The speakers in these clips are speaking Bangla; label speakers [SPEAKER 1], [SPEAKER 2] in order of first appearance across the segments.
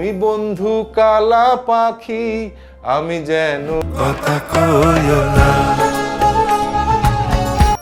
[SPEAKER 1] তুমি বন্ধু কালা পাখি আমি যেন
[SPEAKER 2] কথা কইও না।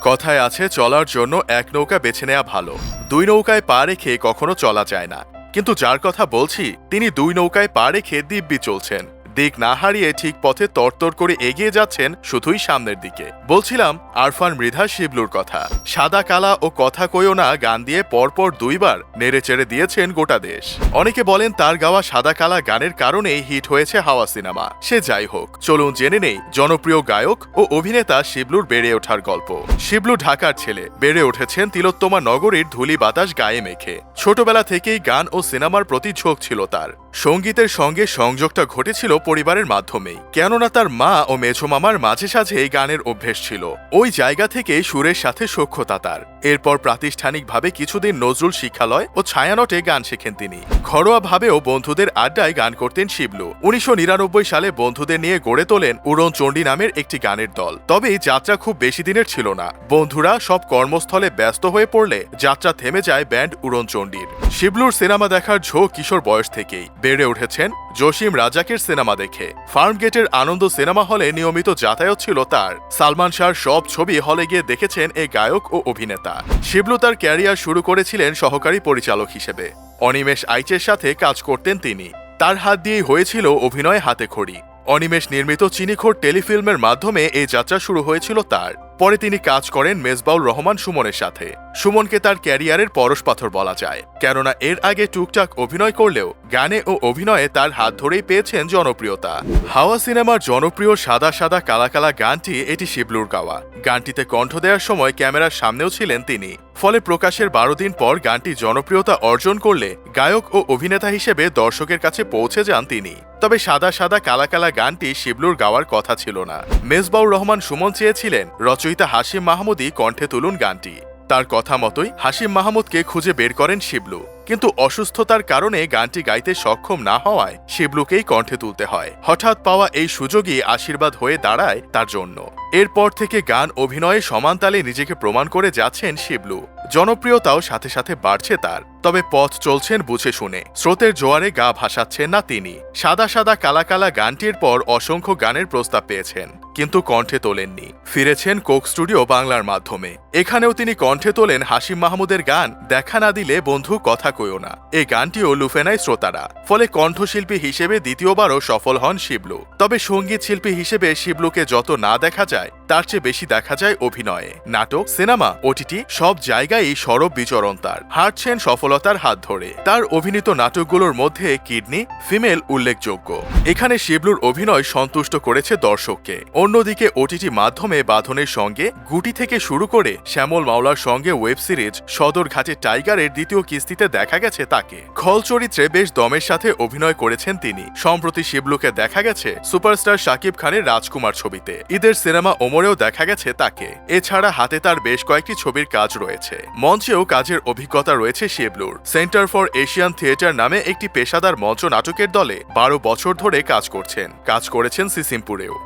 [SPEAKER 3] কথায় আছে চলার জন্য এক নৌকা বেছে নেওয়া ভালো। দুই নৌকায় পা রেখে কখনো চলা যায় না। কিন্তু যার কথা বলছি তিনি দুই নৌকায় পা রেখে দিব্যি চলছেন। দিক না হারিয়ে ঠিক পথে তরতর করে এগিয়ে যাচ্ছেন শুধুই সামনের দিকে। বলছিলাম, আরফান মৃধা শিবলুর কথা। সাদা কালা ও কথা কইও না গান দিয়ে পরপর দুইবার নেড়ে চেড়ে দিয়েছেন গোটা দেশ। অনেকে বলেন তার গাওয়া সাদা কালা গানের কারণেই হিট হয়েছে হাওয়া সিনেমা। সে যাই হোক, চলুন জেনে নেই জনপ্রিয় গায়ক ও অভিনেতা শিবলুর বেড়ে ওঠার গল্প। শিবলু ঢাকার ছেলে, বেড়ে উঠেছেন তিলোত্তমা নগরীর ধুলি বাতাস গায়ে মেখে। ছোটবেলা থেকেই গান ও সিনেমার প্রতি ঝোঁক ছিল তার। সঙ্গীতের সঙ্গে সংযোগটা ঘটেছিল পরিবারের মাধ্যমেই কেননা তার মা ও মেঝো মামার মাঝে সাঝে গানের অভ্যেস ছিল। ওই জায়গা থেকে সুরের সাথে সখ্যতা তার। এরপর প্রাতিষ্ঠানিকভাবে কিছুদিন নজরুল শিক্ষালয় ও ছায়ানটে গান শেখেন তিনি। ঘরোয়াভাবেও বন্ধুদের আড্ডায় গান করতেন শিবলু। উনিশশো নিরানব্বই সালে বন্ধুদের নিয়ে গড়ে তোলেন উড়ন চণ্ডী নামের একটি গানের দল। তবে যাত্রা খুব বেশি দিনের ছিল না। বন্ধুরা সব কর্মস্থলে ব্যস্ত হয়ে পড়লে যাত্রা থেমে যায় ব্যান্ড উড়ন চণ্ডীর। শিবলুর সিনেমা দেখার ঝোঁক কিশোর বয়স থেকেই। বেড়ে উঠেছেন জসিম রাজাকের সিনেমা দেখে। ফার্ম গেটের আনন্দ সিনেমা হলে নিয়মিত যাতায়াত ছিল তার। সালমান শাহর সব ছবি হলে গিয়ে দেখেছেন এই গায়ক ও অভিনেতা। শিবলু তার ক্যারিয়ার শুরু করেছিলেন সহকারী পরিচালক হিসেবে। অনিমেষ আইচের সাথে কাজ করতেন তিনি। তার হাত দিয়েই হয়েছিল অভিনয় হাতে খড়ি অনিমেষ নির্মিত চিনিখোর টেলিফিল্মের মাধ্যমে এই যাত্রা শুরু হয়েছিল তার। পরে তিনি কাজ করেন মেজবাউল রহমান সুমনের সাথে। সুমনকে তার ক্যারিয়ারের পরশ পাথর বলা যায়। কেননা এর আগে টুকটাক অভিনয় করলেও গানে ও অভিনয়ে তার হাত ধরেই পেয়েছেন জনপ্রিয়তা। হাওয়া সিনেমার জনপ্রিয় সাদা সাদা কালা কালা গানটি এটি শিবলুর গাওয়া। গানটিতে কণ্ঠ দেওয়ার সময় ক্যামেরার সামনেও ছিলেন তিনি। ফলে প্রকাশের বারো দিন পর গানটি জনপ্রিয়তা অর্জন করলে গায়ক ও অভিনেতা হিসেবে দর্শকের কাছে পৌঁছে যান তিনি। তবে সাদা সাদা কালা কালা গানটি শিবলুর গাওয়ার কথা ছিল না। মেজবাউর রহমান সুমন চেয়েছিলেন রচয়িতা হাসিম মাহমুদই কণ্ঠে তুলুন গানটি। তার কথা মতোই হাসিম মাহমুদকে খুঁজে বের করেন শিবলু। কিন্তু অসুস্থতার কারণে গানটি গাইতে সক্ষম না হওয়ায় শিবলুকেই কণ্ঠে তুলতে হয়। হঠাৎ পাওয়া এই সুযোগই আশীর্বাদ হয়ে দাঁড়ায় তার জন্য। এরপর থেকে গান অভিনয়ে সমানতালে নিজেকে প্রমাণ করে যাচ্ছেন শিবলু। জনপ্রিয়তাও সাথে সাথে বাড়ছে তার। তবে পথ চলছেন বুঝে শুনে। স্রোতের জোয়ারে গা ভাসাচ্ছেন না তিনি। সাদা সাদা কালা কালা গানটির পর অসংখ্য গানের প্রস্তাব পেয়েছেন। কিন্তু কণ্ঠে তোলেননি। ফিরেছেন কোক স্টুডিও বাংলার মাধ্যমে। এখানেও তিনি কণ্ঠে তোলেন হাসিম মাহমুদের গান, দেখা না দিলে বন্ধু কথা কইও না। এই গানটিও লুফে নেয় শ্রোতারা। ফলে কণ্ঠশিল্পী হিসেবে দ্বিতীয়বারও সফল হন শিবলু। তবে সংগীত শিল্পী হিসেবে শিবলুকে যত না দেখা যায়, তার চেয়ে বেশি দেখা যায় অভিনয়ে। নাটক, সিনেমা, ওটিটি, সব জায়গায়ই সরব বিচরণ তার। হাঁটছেন সফলতার হাত ধরে। তার অভিনীত নাটকগুলোর মধ্যে কিডনি, ফিমেল উল্লেখযোগ্য। এখানে শিবলুর অভিনয় সন্তুষ্ট করেছে দর্শককে। অন্যদিকে ওটিটি মাধ্যমে বাঁধনের সঙ্গে গুটি থেকে শুরু করে শ্যামল মাওলার সঙ্গে ওয়েব সিরিজ সদরঘাটে টাইগারের দ্বিতীয় কিস্তিতে দেখা গেছে তাকে। খল চরিত্রে বেশ দমের সাথে অভিনয় করেছেন তিনি। সম্প্রতি শিবলুকে দেখা গেছে সুপারস্টার শাকিব খানের রাজকুমার ছবিতে। ঈদের সিনেমা ওমরেও দেখা গেছে তাকে। এছাড়া হাতে তার বেশ কয়েকটি ছবির কাজ রয়েছে। মঞ্চেও কাজের অভিজ্ঞতা রয়েছে শিবলুর। সেন্টার ফর এশিয়ান থিয়েটার নামে একটি পেশাদার মঞ্চ নাটকের দলে বারো বছর ধরে কাজ করছেন। কাজ করেছেন সিসিমপুরেও।